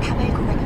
다발구간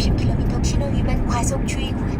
50km 신호위반 과속주의 구간.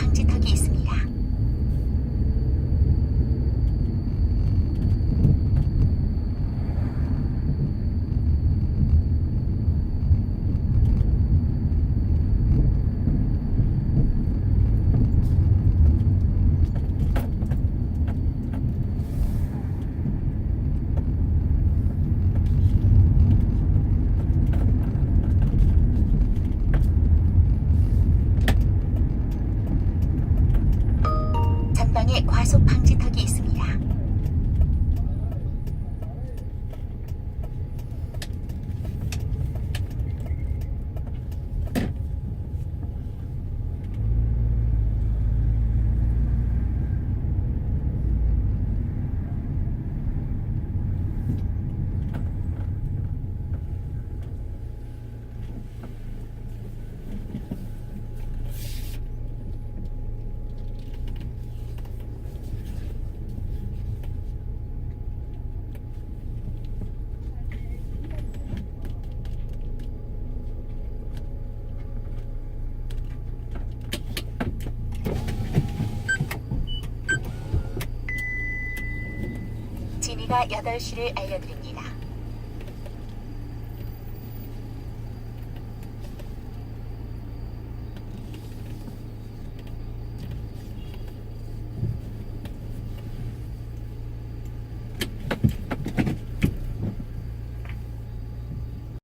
시가 8시를 알려드립니다.